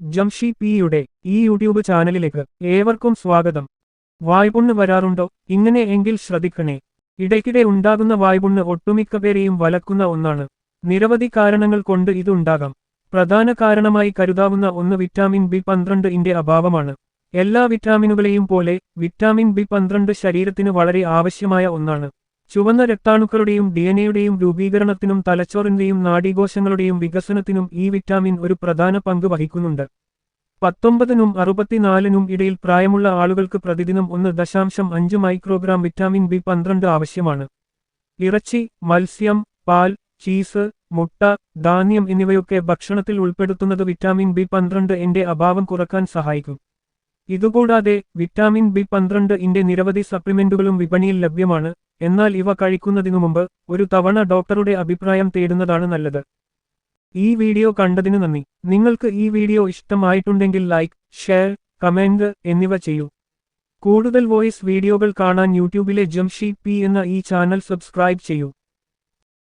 ജംഷി പിയുടെ ഈ യൂട്യൂബ് ചാനലിലേക്ക് ഏവർക്കും സ്വാഗതം. വായ്പുണ്ണ് വരാറുണ്ടോ? ഇങ്ങനെ എങ്കിൽ ശ്രദ്ധിക്കണേ. ഇടയ്ക്കിടെ ഉണ്ടാകുന്ന വായ്പുണ്ണ് ഒട്ടുമിക്ക പേരെയും വലക്കുന്ന ഒന്നാണ്. നിരവധി കാരണങ്ങൾ കൊണ്ട് ഇതുണ്ടാകാം. പ്രധാന കാരണമായി കരുതാവുന്ന ഒന്ന് വിറ്റാമിൻ ബി പന്ത്രണ്ട് ഇന്റെ അഭാവമാണ്. എല്ലാ വിറ്റാമിനുകളെയും പോലെ വിറ്റാമിൻ ബി പന്ത്രണ്ട് ശരീരത്തിന് വളരെ ആവശ്യമായ ഒന്നാണ്. ചുവന്ന രക്താണുക്കളുടെയും ഡിഎൻഎയുടെയും രൂപീകരണത്തിനും തലച്ചോറിന്റെയും നാഡീകോശങ്ങളുടെയും വികസനത്തിനും ഈ വിറ്റാമിൻ ഒരു പ്രധാന പങ്ക് വഹിക്കുന്നുണ്ട്. പത്തൊമ്പതിനും അറുപത്തിനാലിനും ഇടയിൽ പ്രായമുള്ള ആളുകൾക്ക് പ്രതിദിനം ഒന്ന് ദശാംശം അഞ്ച് മൈക്രോഗ്രാം വിറ്റാമിൻ ബി പന്ത്രണ്ട് ആവശ്യമാണ്. ഇറച്ചി മത്സ്യം പാൽ ചീസ് മുട്ട ധാന്യം എന്നിവയൊക്കെ ഭക്ഷണത്തിൽ ഉൾപ്പെടുത്തുന്നത് വിറ്റാമിൻ ബി പന്ത്രണ്ട് എന്റെ അഭാവം കുറയ്ക്കാൻ സഹായിക്കും. ഇതുകൂടാതെ വിറ്റാമിൻ ബി പന്ത്രണ്ട് ഇന്റെ നിരവധി സപ്ലിമെന്റുകളും വിപണിയിൽ ലഭ്യമാണ്. എന്നാൽ ഇവ കഴിക്കുന്നതിനു മുമ്പ് ഒരു തവണ ഡോക്ടറുടെ അഭിപ്രായം തേടുന്നതാണ് നല്ലത്. ഈ വീഡിയോ കണ്ടതിനു നന്ദി. നിങ്ങൾക്ക് ഈ വീഡിയോ ഇഷ്ടമായിട്ടുണ്ടെങ്കിൽ ലൈക്ക് ഷെയർ കമന്റ് എന്നിവ ചെയ്യൂ. കൂടുതൽ വോയിസ് വീഡിയോകൾ കാണാൻ യൂട്യൂബിലെ ജംഷി പി എന്ന ഈ ചാനൽ സബ്സ്ക്രൈബ് ചെയ്യൂ.